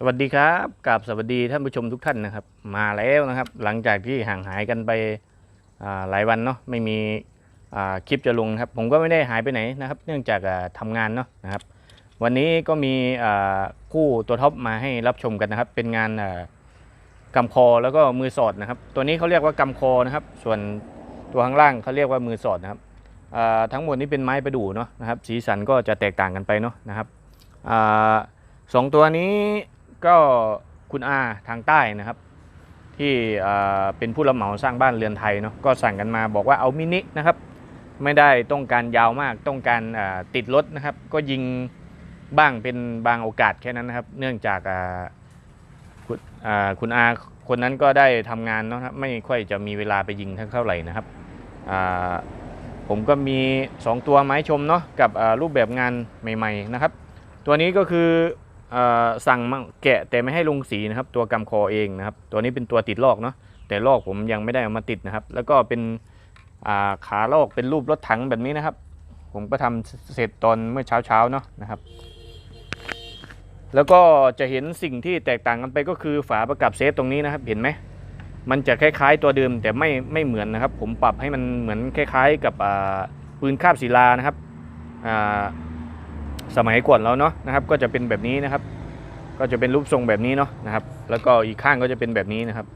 สวัสดีครับกับสวัสดีท่านผู้ชมทุกท่านนะครับ มาแล้วนะครับ หลังจากที่ห่างหายกันไปหลายวันเนาะไม่มีคลิปจะลงครับ ผมก็ไม่ได้หายไปไหนนะครับ เนื่องจากอ่าทำงานเนาะนะครับ วันนี้ก็มีคู่ตัวท็อปมาให้รับชมกันนะครับ เป็นงานอ่ากำคอแล้วก็มือสอดนะครับ ตัวนี้เขาเรียกว่ากำคอนะครับ ส่วนตัวข้างล่างเขาเรียกว่ามือสอดนะครับทั้งหมดนี้เป็นไม้ประดู่เนาะนะครับ สีสันก็จะแตกต่างกันไปเนาะนะครับสองตัวนี้ ก็คุณอาทางใต้นะครับ ที่เป็นผู้รับเหมาสร้างบ้านเรือนไทยเนาะก็สั่งกันมาบอกว่าเอามินินะครับ ไม่ได้ต้องการยาวมากต้องการติดรถนะครับ ก็ยิงบ้างเป็นบางโอกาสแค่นั้นนะครับ เนื่องจากคุณอาคุณอาคนนั้นก็ได้ทำงานเนาะครับไม่ค่อยจะมีเวลาไปยิงเท่าไหร่นะครับผมก็มี 2 ตัวไม้ชมเนาะกับรูปแบบงานใหม่ ๆ นะครับ ตัวนี้ก็คือ สั่งมาแกะแต่ไม่ให้ลงสีนะครับ ตัวกำคอเองนะครับ ตัวนี้เป็นตัวติดลอกเนาะแต่ลอกผมยังไม่ได้เอามาติดนะครับ แล้วก็เป็นาขาลอกเป็นรูปรถถังแบบนี้นะครับ ผมก็ทำเสร็จตอนเมื่อเช้าเช้าเนาะนะครับ แล้วก็จะเห็นสิ่งที่แตกต่างกันไปก็คือฝาประกับเซฟตรงนี้นะครับ เห็นไหมมันจะคล้าย ๆ ตัวเดิมแต่ไม่ไม่เหมือนนะครับ ผมปรับให้มันเหมือนคล้าย ๆ กับปืนคาบศิลานะครับ สมัยก่อนแล้วเนาะนะครับ ก็จะเป็นแบบนี้นะครับ ก็จะเป็นรูปทรงแบบนี้เนาะนะครับ แล้วก็อีกข้างก็จะเป็นแบบนี้นะครับ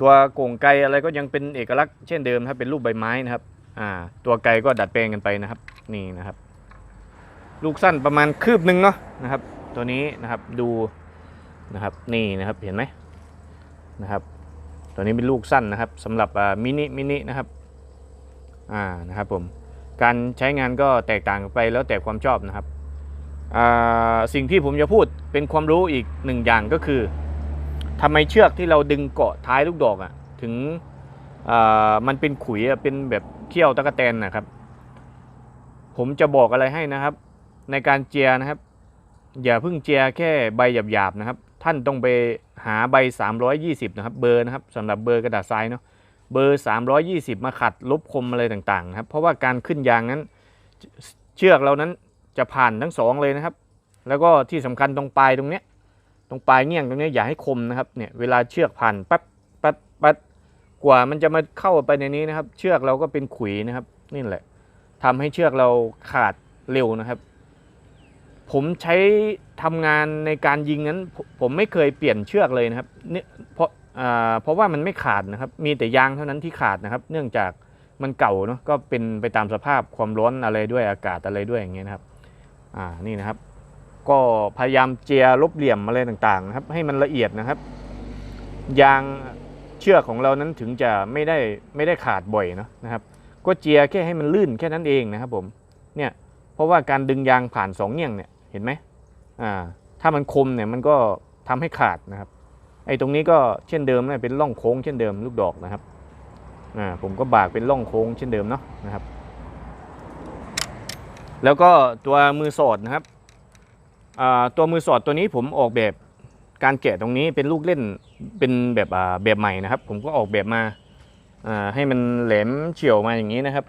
ตัวโก่งไกอะไรก็ยังเป็นเอกลักษณ์เช่นเดิมครับเป็นรูปใบไม้นะครับอ่าตัวไกก็ดัดแปลงกันไปนะครับ นี่นะครับ ลูกสั้นประมาณคืบหนึ่งเนาะนะครับ ตัวนี้นะครับดูนะครับนี่นะครับเห็นไหมนะครับตัวนี้เป็นลูกสั้นนะครับสำหรับมินิมินินะครับอ่านะครับผม การใช้งานก็แตกต่างไปแล้วแต่ความชอบนะครับ สิ่งที่ผมจะพูดเป็นความรู้อีกหนึ่งอย่างก็คือทำไมเชือกที่เราดึงเกาะท้ายลูกดอกอะ่ะถึงมันเป็นขุยเป็นแบบเขี้ยวตะกะแตนนะครับ ผมจะบอกอะไรให้นะครับ ในการเจียนะครับ อย่าเพิ่งเจียแค่ใบหยาบๆนะครับ ท่านต้องไปหาใบ 320 นะครับ เบอร์นะครับสำหรับเบอร์กระดาษทรายเนาะ เบอร์ 320 มาขัดลบคมอะไรต่างๆนะครับ เพราะว่าการขึ้นยางนั้น เชือกเรานั้นจะผ่านทั้งสองเลยนะครับ แล้วก็ที่สำคัญตรงปลายตรงเนี้ยตรงปลายเงี้ยงตรงเนี้ยอย่าให้คมนะครับเนี่ยเวลาเชือกผ่านปั๊บปั๊บปั๊บกว่ามันจะมาเข้าไปในนี้นะครับ เชือกเราก็เป็นขุยนะครับนี่แหละทำให้เชือกเราขาดเร็วนะครับ ผมใช้ทำงานในการยิงนั้น ผมไม่เคยเปลี่ยนเชือกเลยนะครับเนี่ยเพราะ เพราะว่ามันไม่ขาดนะครับ มีแต่ยางเท่านั้นที่ขาดนะครับ เนื่องจากมันเก่าเนาะก็เป็นไปตามสภาพความร้อนอะไรด้วยอากาศอะไรด้วยอย่างเงี้ยนะครับอ่านี่นะครับ ก็พยายามเจียลบเหลี่ยมอะไรต่างๆนะครับ ให้มันละเอียดนะครับ ยางเชือกของเรานั้นถึงจะไม่ได้ไม่ได้ขาดบ่อยเนาะนะครับ ก็เจียแค่ให้มันลื่นแค่นั้นเองนะครับผมเนี่ยเพราะว่าการดึงยางผ่านสองเงี่ยงเนี่ยเห็นไหมอ่าถ้ามันคมเนี่ยมันก็ทำให้ขาดนะครับ ไอ้ตรงนี้ก็เช่นเดิมนะเป็นร่องโค้งเช่นเดิมลูกดอกนะครับอ่าผมก็บากเป็นร่องโค้งเช่นเดิมเนาะนะครับ แล้วก็ตัวมือสอดนะครับอ่าตัวมือสอดตัวนี้ผมออกแบบการแกะตรงนี้เป็นลูกเล่นเป็นแบบอ่าแบบใหม่นะครับ ผมก็ออกแบบมาอ่าให้มันแหลมเฉียวมาอย่างนี้นะครับ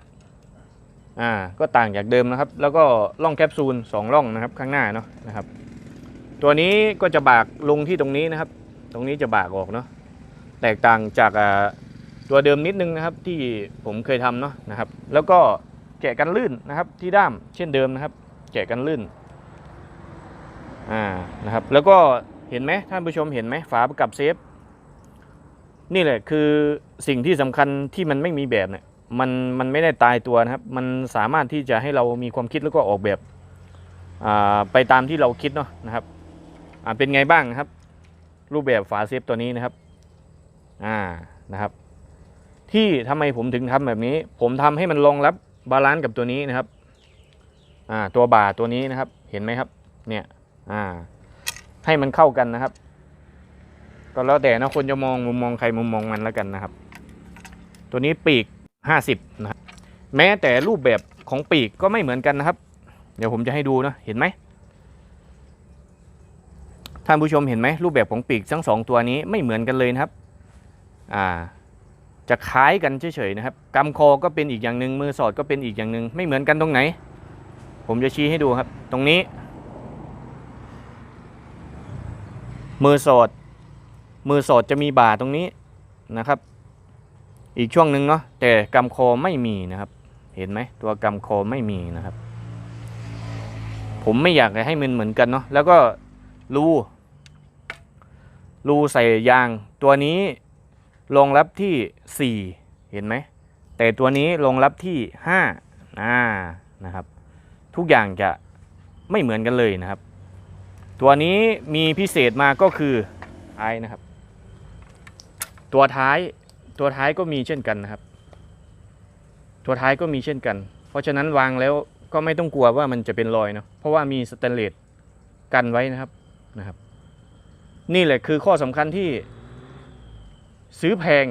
อ่าก็ต่างจากเดิมนะครับ แล้วก็ร่องแคปซูลสองร่องนะครับข้างหน้าเนาะนะครับ ตัวนี้ก็จะบากลงที่ตรงนี้นะครับ ตรงนี้จะบากออกเนาะแตกต่างจากตัวเดิมนิดนึงนะครับที่ผมเคยทำเนาะนะครับ แล้วก็แกะกันลื่นนะครับที่ด้ามเช่นเดิมนะครับ แกะกันลื่นอ่านะครับแล้วก็เห็นไหมท่านผู้ชมเห็นไหมฝาประกับเซฟ นี่แหละคือสิ่งที่สำคัญที่มันไม่มีแบบเนี่ยมันมันไม่ได้ตายตัวนะครับ มันสามารถที่จะให้เรามีความคิดแล้วก็ออกแบบอ่าไปตามที่เราคิดเนาะนะครับอ่าเป็นไงบ้างครับ รูปแบบฝาเซฟตัวนี้นะครับ อ่านะครับ ที่ทำไมผมถึงทำแบบนี้ ผมทำให้มันรองรับบาลานซ์กับตัวนี้นะครับ อ่า ตัวบ่าตัวนี้นะครับ เห็นไหมครับ เนี่ย อ่า ให้มันเข้ากันนะครับ ก็แล้วแต่นะคนจะมองมุมมองใครมุมมองมันแล้วกันนะครับ ตัวนี้ปีกห้าสิบนะครับ แม้แต่รูปแบบของปีกก็ไม่เหมือนกันนะครับ เดี๋ยวผมจะให้ดูนะ เห็นไหม ท่านผู้ชมเห็นไหมรูปแบบของปีกทั้งสองตัวนี้ไม่เหมือนกันเลยนะครับอ่าจะคล้ายกันเฉยๆนะครับกำคอก็เป็นอีกอย่างหนึ่งมือสอดก็เป็นอีกอย่างหนึ่งไม่เหมือนกันตรงไหน ผมจะชี้ให้ดูครับ ตรงนี้ มือสอด มือสอดจะมีบ่าตรงนี้นะครับ อีกช่วงหนึ่งเนาะแต่กำคอไม่มีนะครับ เห็นไหมตัวกำคอไม่มีนะครับ ผมไม่อยากให้มันเหมือนกันเนาะแล้วก็รู รูใส่ยางตัวนี้รองรับที่ 4 เห็นไหม แต่ตัวนี้รองรับที่5อ่านะครับ ทุกอย่างจะไม่เหมือนกันเลยนะครับ ตัวนี้มีพิเศษมาก็คือท้นะครับ ตัวท้ายตัวท้ายก็มีเช่นกันนะครับ ตัวท้ายก็มีเช่นกัน เพราะฉะนั้นวางแล้วก็ไม่ต้องกลัวว่ามันจะเป็นรอยเนาะเพราะว่ามีสแตนเลสกันไว้นะครับนะครับ นี่แหละคือข้อสำคัญที่ซื้อแพง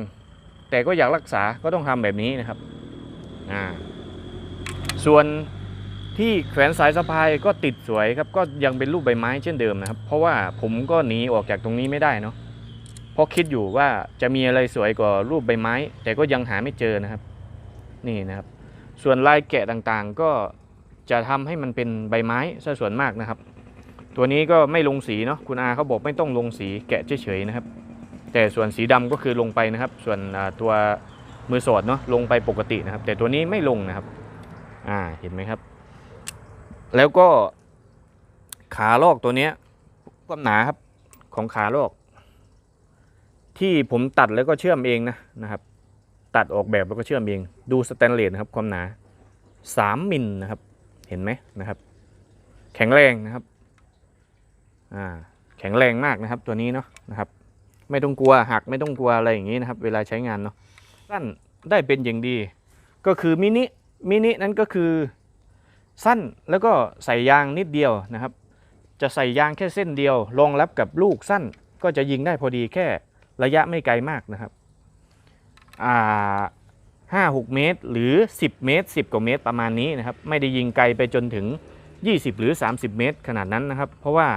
แต่ก็อยากรักษาก็ต้องทำแบบนี้นะครับอ่าส่วนที่แขวนสายสะพายก็ติดสวยครับก็ยังเป็นรูปใบไม้เช่นเดิมนะครับ เพราะว่าผมก็หนีออกจากตรงนี้ไม่ได้เนาะเพราะคิดอยู่ว่าจะมีอะไรสวยกว่ารูปใบไม้ แต่ก็ยังหาไม่เจอนะครับ นี่นะครับ ส่วนลายแกะต่างๆก็จะทำให้มันเป็นใบไม้ซะส่วนมากนะครับ ตัวนี้ก็ไม่ลงสีเนาะคุณอาเขาบอกไม่ต้องลงสีแกะเฉยๆนะครับ แต่ส่วนสีดำก็คือลงไปนะครับ ส่วนตัวมือสอดเนาะลงไปปกตินะครับ แต่ตัวนี้ไม่ลงนะครับ อ่าเห็นไหมครับ แล้วก็ขาลอกตัวเนี้ยความหนาครับของขาลอก ที่ผมตัดแล้วก็เชื่อมเองนะนะครับ ตัดออกแบบแล้วก็เชื่อมเอง ดูสแตนเลสนะครับความหนา 3มิลนะครับ เห็นไหมนะครับ แข็งแรงนะครับ อ่าแข็งแรงมากนะครับตัวนี้เนาะนะครับ ไม่ต้องกลัวหักไม่ต้องกลัวอะไรอย่างนี้นะครับ เวลาใช้งานเนาะสั้นได้เป็นอย่างดี ก็คือมินิมินินั้นก็คือสั้นแล้วก็ใส่ยางนิดเดียวนะครับ จะใส่ยางแค่เส้นเดียวรองรับกับลูกสั้นก็จะยิงได้พอดีแค่ระยะไม่ไกลมากนะครับอ่าห้าหกเมตรหรือ 10 เมตร 10 กว่าเมตรประมาณนี้นะครับ ไม่ได้ยิงไกลไปจนถึง 20 หรือ 30 เมตรขนาดนั้นนะครับ เพราะว่า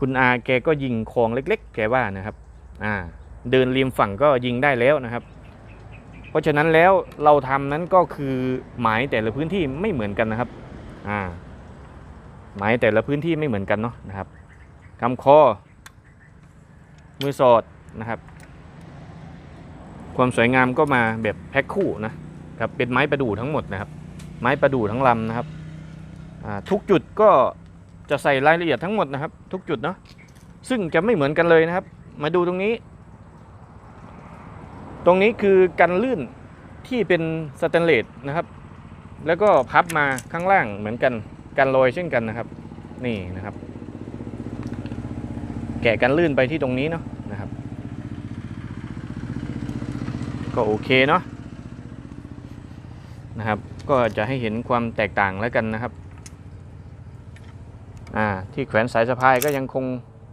คุณอาแกก็ยิงคลองเล็ก ๆ แกว่านะครับ อ่า เดินริมฝั่งก็ยิงได้แล้วนะครับ เพราะฉะนั้นแล้วเราทำนั้นก็คือหมายแต่ละพื้นที่ไม่เหมือนกันนะครับ อ่า หมายแต่ละพื้นที่ไม่เหมือนกันเนาะนะครับกำคอ มือสอดนะครับ ความสวยงามก็มาแบบแพ็คคู่นะครับเป็นไม้ประดู่ทั้งหมดนะครับ ไม้ประดู่ทั้งลำนะครับอ่าทุกจุดก็ จะใส่รายละเอียดทั้งหมดนะครับ ทุกจุดเนาะซึ่งจะไม่เหมือนกันเลยนะครับ มาดูตรงนี้ ตรงนี้คือกันลื่นที่เป็นสแตนเลสนะครับ แล้วก็พับมาข้างล่างเหมือนกันกันลอยเช่นกันนะครับ นี่นะครับ แกะกันลื่นไปที่ตรงนี้เนาะนะครับ ก็โอเคเนาะนะครับ ก็จะให้เห็นความแตกต่างแล้วกันนะครับ ที่แขวนสายสะพายก็ยังคง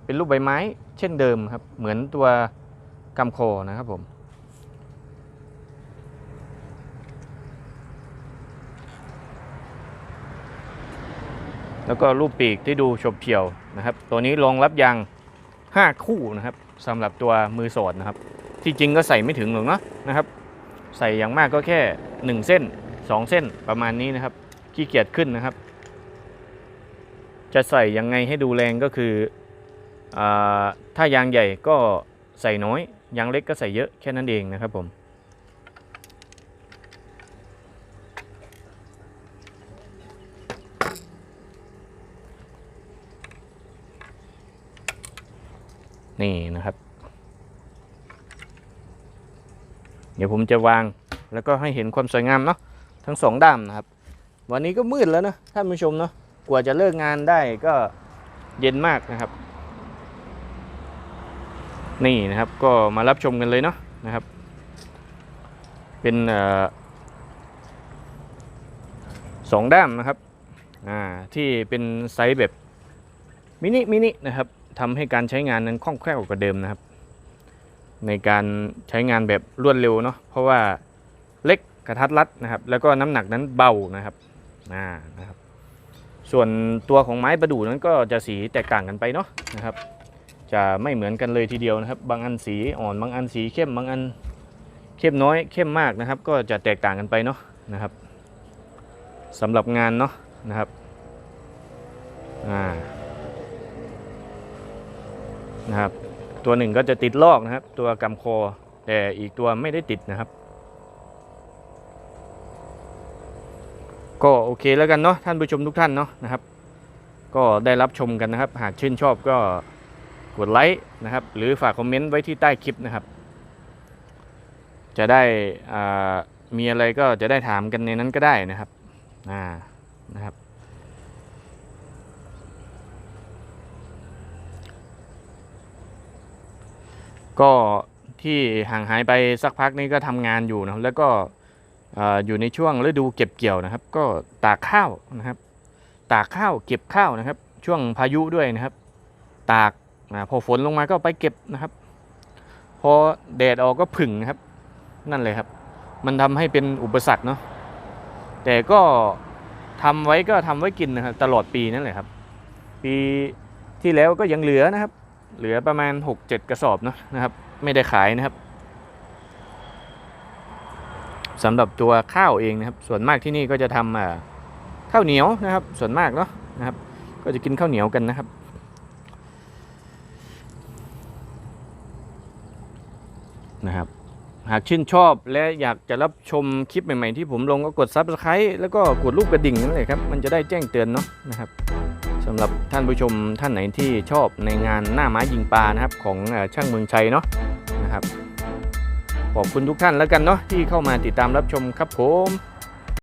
เป็นรูปใบไม้ เช่นเดิมครับ เหมือนตัวกำโคนะครับผม แล้วก็รูปปีกที่ดูฉบเฉี่ยวนะครับ ตัวนี้รองรับยาง 5 คู่นะครับสำหรับตัวมือสอดนะครับ ที่จริงก็ใส่ไม่ถึงหรอกเนาะนะครับ ใส่อย่างมากก็แค่ 1 เส้น 2 เส้นประมาณนี้นะครับขี้เกียจขึ้นนะครับ จะใส่ยังไงให้ดูแรงก็คืออถ้ายางใหญ่ก็ใส่น้อย ยางเล็กก็ใส่เยอะแค่นั้นเองนะครับผมนี่นะครับ เดี๋ยวผมจะวางแล้วก็ให้เห็นความสวยงามเนาะทั้งสองด้ามนะครับ วันนี้ก็มืดแล้วนะท่านผู้ชมเนาะ กว่าจะเลิกงานได้ก็เย็นมากนะครับ นี่นะครับก็มารับชมกันเลยเนาะนะครับ เป็นอสองด้ามนะครับอ่าที่เป็นไซส์แบบมินิมินินะครับทำให้การใช้งานนั้นคล่องแคล่วกว่าเดิมนะครับ ในการใช้งานแบบรวดเร็วเนาะเพราะว่าเล็กกระทัดรัดนะครับ แล้วก็น้ำหนักนั้นเบานะครับอ่านะครับ ส่วนตัวของไม้ประดู่นั้นก็จะสีแตกต่างกันไปเนาะนะครับ จะไม่เหมือนกันเลยทีเดียวนะครับ บางอันสีอ่อนบางอันสีเข้มบางอันเข้มน้อยเข้มมากนะครับ ก็จะแตกต่างกันไปเนาะนะครับสำหรับงานเนาะนะครับอ่านะครับตัวหนึ่งก็จะติดลอกนะครับ ตัวกำคอแต่อีกตัวไม่ได้ติดนะครับ ก็โอเคแล้วกันเนาะท่านผู้ชมทุกท่านเนาะนะครับ ก็ได้รับชมกันนะครับ หากชื่นชอบก็กดไลค์นะครับ หรือฝากคอมเมนต์ไว้ที่ใต้คลิปนะครับ จะได้อ่ามีอะไรก็จะได้ถามกันในนั้นก็ได้นะครับอ่านะครับก็ที่ห่างหายไปสักพักนี้ก็ทำงานอยู่นะแล้วก็ อยู่ในช่วงฤดูเก็บเกี่ยวนะครับ ก็ตากข้าวนะครับ ตากข้าวเก็บข้าวนะครับ ช่วงพายุด้วยนะครับ ตากพอฝนลงมาก็ไปเก็บนะครับ พอแดดออกก็ผึ่งนะครับ นั่นเลยครับ มันทำให้เป็นอุปสรรคเนาะแต่ก็ทำไว้ก็ทำไว้กินนะครับตลอดปีนั่นแหละครับ ปีที่แล้วก็ยังเหลือนะครับ เหลือประมาณ 6-7 กระสอบเนอะนะครับ ไม่ได้ขายนะครับ สำหรับตัวข้าวเองนะครับ ส่วนมากที่นี่ก็จะทำข้าวเหนียวนะครับ ส่วนมากเนาะนะครับ ก็จะกินข้าวเหนียวกันนะครับนะครับหากชื่นชอบและอยากจะรับชมคลิปใหม่ ๆ ที่ผมลงก็กด Subscribe แล้วก็กดรูปกระดิ่งนั่นเลยครับ มันจะได้แจ้งเตือนเนาะนะครับสำหรับท่านผู้ชมท่านไหนที่ชอบในงานหน้าไม้ยิงปลานะครับของช่างเมืองชัยเนาะนะครับ ขอบคุณทุกท่านแล้วกันเนาะที่เข้ามาติดตามรับชมครับผม